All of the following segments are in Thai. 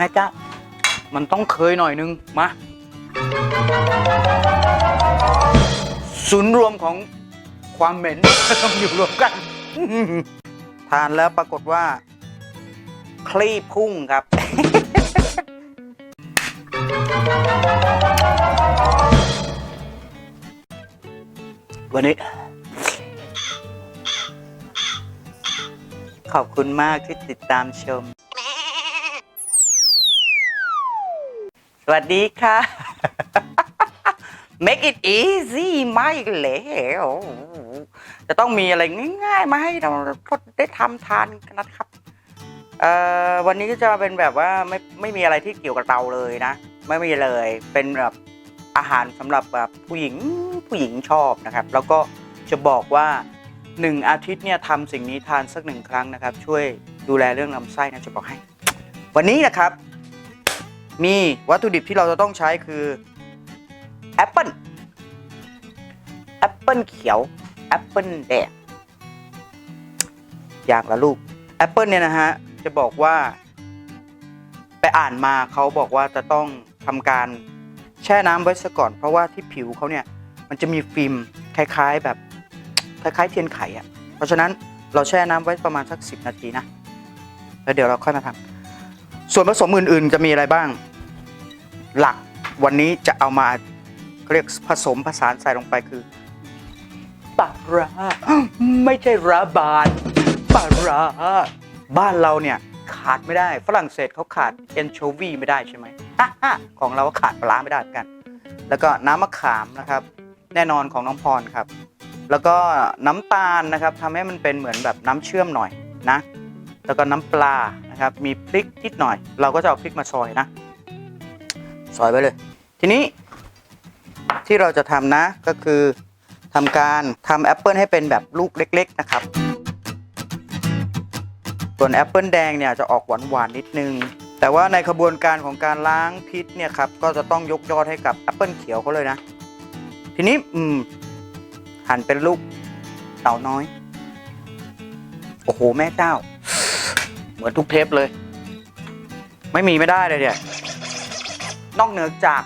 แม่จ้ามันต้องเคยหน่อยนึง มา ศูนย์รวมของความเหม็น ต้องอยู่รวมกัน ทานแล้วปรากฏว่า คลี่พุ่งครับ วันนี้ ขอบคุณมากที่ติดตามชม วัสดีค่ะ Make it easy ไม่แล้วจะต้องมีอะไรง่ายๆ มาให้เราได้ทำทานกันนะครับวันนี้ก็จะเป็นแบบว่าไม่ไม่มีอะไรที่เกี่ยวกับเราเลยนะ ไม่มีเลยเป็นแบบอาหารสำหรับแบบผู้หญิงผู้หญิงชอบนะครับ แล้วก็จะบอกว่าหนึ่งอาทิตย์เนี่ยทำสิ่งนี้ทานสักหนึ่งครั้งนะครับ ช่วยดูแลเรื่องลำไส้นะจะบอกให้ วันนี้นะครับ มีวัตถุดิบที่เราจะต้องใช้คือแอปเปิลแอปเปิลเขียวแอปเปิลแดงอย่างละลูกแอปเปิลเนี่ยนะฮะ จะบอกว่า ไปอ่านมาเขาบอกว่าจะต้องทำการแช่น้ำไว้ซะก่อน เพราะว่าที่ผิวเขาเนี่ย มันจะมีฟิล์มคล้ายๆแบบคล้ายๆเทียนไขอะ่ะ เพราะฉะนั้นเราแช่น้ำไว้ประมาณสัก 10 นาทีนะ แล้วเดี๋ยวเราค่อยมาทำส่วนผสมอื่นๆ จะมีอะไรบ้าง หลักวันนี้จะเอามาเรียกผสมผสานใส่ลงไปคือปลาร้าไม่ใช่ราบานปลาร้าบ้านเราเนี่ยขาดไม่ได้ ฝรั่งเศสเขาขาดเอนโชวีไม่ได้ใช่ไหมของเราก็ขาดปลาร้าไม่ได้เหมือนกัน แล้วก็น้ำมะขามนะครับ แน่นอนของน้องพรครับ แล้วก็น้ำตาลนะครับทำให้มันเป็นเหมือนแบบน้ำเชื่อมหน่อยนะ แล้วก็น้ำปลานะครับ มีพริกนิดหน่อย เราก็จะเอาพริกมาซอยนะ ซอยไว้เลย ทีนี้ที่เราจะทำนะก็คือทำการทำแอปเปิลให้เป็นแบบลูกเล็ก ๆ นะครับ ส่วนแอปเปิลแดงเนี่ยจะออกหวานๆนิดนึง แต่ว่าในขบวนการของการล้างพิษเนี่ยครับก็จะต้องยกยอดให้กับแอปเปิลเขียวเขาเลยนะ ทีนี้อืมหั่นเป็นลูกเต่าน้อย โอ้โห แม่เจ้า เหมือนทุกเทปเลย ไม่มีไม่ได้เลยเนี่ย นอกเหนือจาก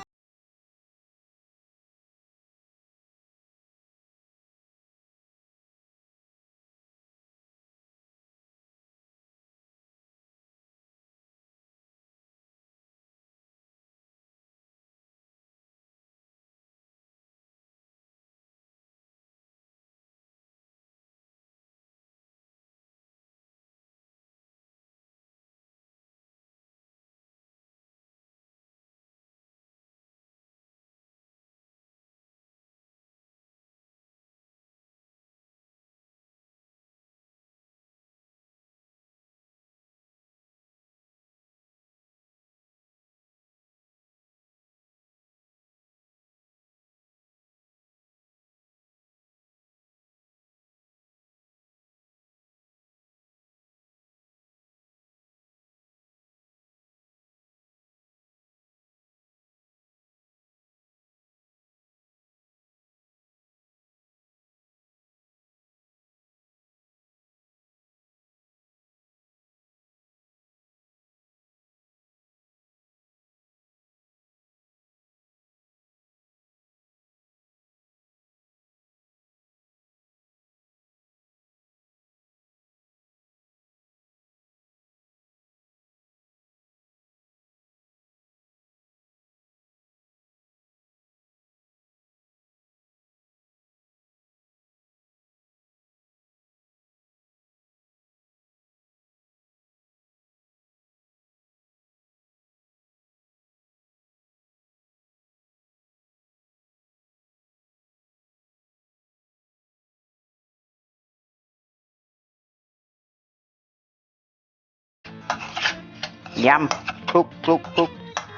ยำคลุกคลุกคลุก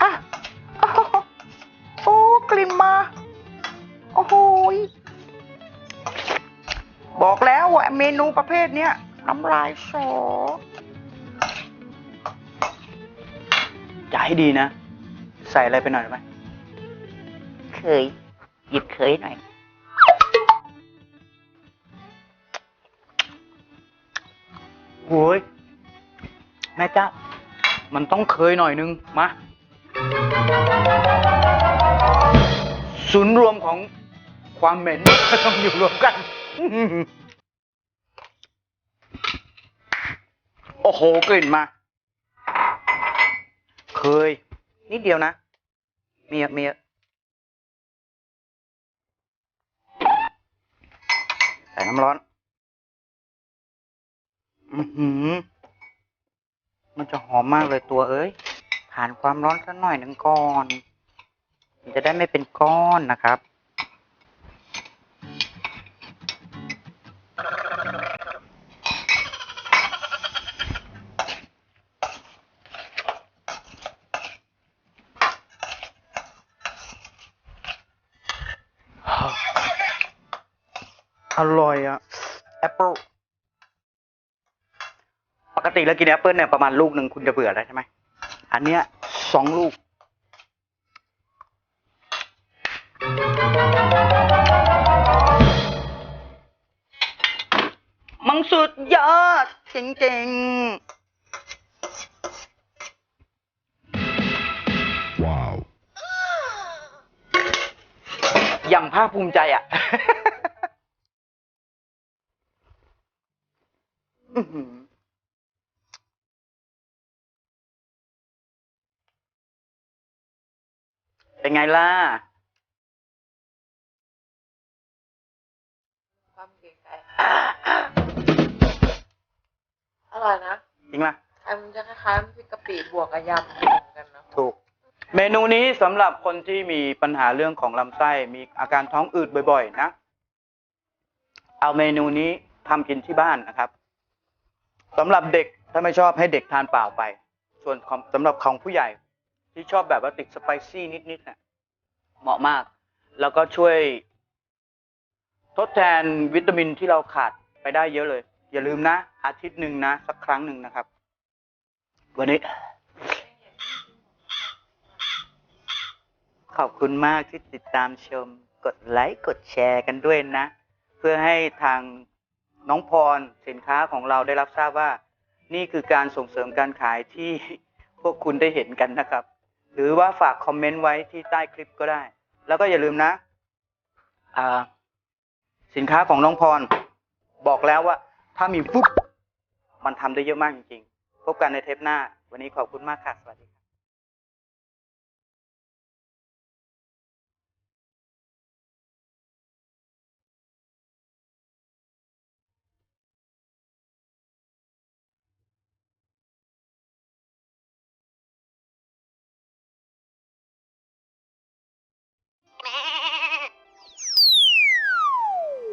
อะโอ้โหโอ้กลิ่นมา โอ้โหยบอกแล้วว่าเมนูประเภทเนี้ยน้ำลายสอจะให้ดีนะ ใส่อะไรไปหน่อยได้ไหมเคย หยิบเคยหน่อยโอ้ยแม่เจ้า มันต้องเคยหน่อยนึง มา ศูนย์รวมของความเหม็น ต้องอยู่รวมกัน โอ้โห กลิ่นมา เคย นิดเดียวนะ เมียเมียใส่น้ำร้อน อือหือ มันจะหอมมากเลยตัวเอ้ย ผ่านความร้อนสักหน่อยหนึ่งก่อน มันจะได้ไม่เป็นก้อนนะครับ อร่อยอะแอปเปิล กติแล้วกินแอปเปิลเนี่ยประมาณลูกหนึ่งคุณจะเบื่อแล้วใช่ไหมอันเนี้ยสองลูก มังสุดยอดจริง Wow. ๆอย่างภาคภูมิใจอะอื้อหือ เป็นไงล่ะ ความเก่งใจอร่อยนะจริงล่ะ อันมันจะคล้ายๆน้ำพริกกะปิบวกกับยำเหมือนกันนะถูก เมนูนี้สำหรับคนที่มีปัญหาเรื่องของลำไส้ มีอาการท้องอืดบ่อย ๆ นะ เอาเมนูนี้ทำกินที่บ้านนะครับสำหรับเด็กถ้าไม่ชอบให้เด็กทานเปล่าไป ส่วนของสำหรับของผู้ใหญ่ ที่ชอบแบบว่าติดสไปซี่นิดๆเนะ่ยเหมาะมาก แล้วก็ช่วย ทดแทนวิตามินที่เราขาดไปได้เยอะเลย อย่าลืมนะ อาทิตย์หนึ่งนะ สักครั้งหนึ่งนะครับ วันนี้ ขอบคุณมากที่ติดตามชม กดไลค์กดแชร์กันด้วยนะ เพื่อให้ทางน้องพรสินค้าของเราได้รับทราบว่า นี่คือการส่งเสริมการขายที่พวกคุณได้เห็นกันนะครับ หรือว่าฝากคอมเมนต์ไว้ที่ใต้คลิปก็ได้ แล้วก็อย่าลืมนะอ่าสินค้าของน้องพร บอกแล้วว่า ถ้ามีฟุ๊บมันทำได้เยอะมากจริงๆ พบกันในเทปหน้า วันนี้ขอบคุณมากค่ะ สวัสดี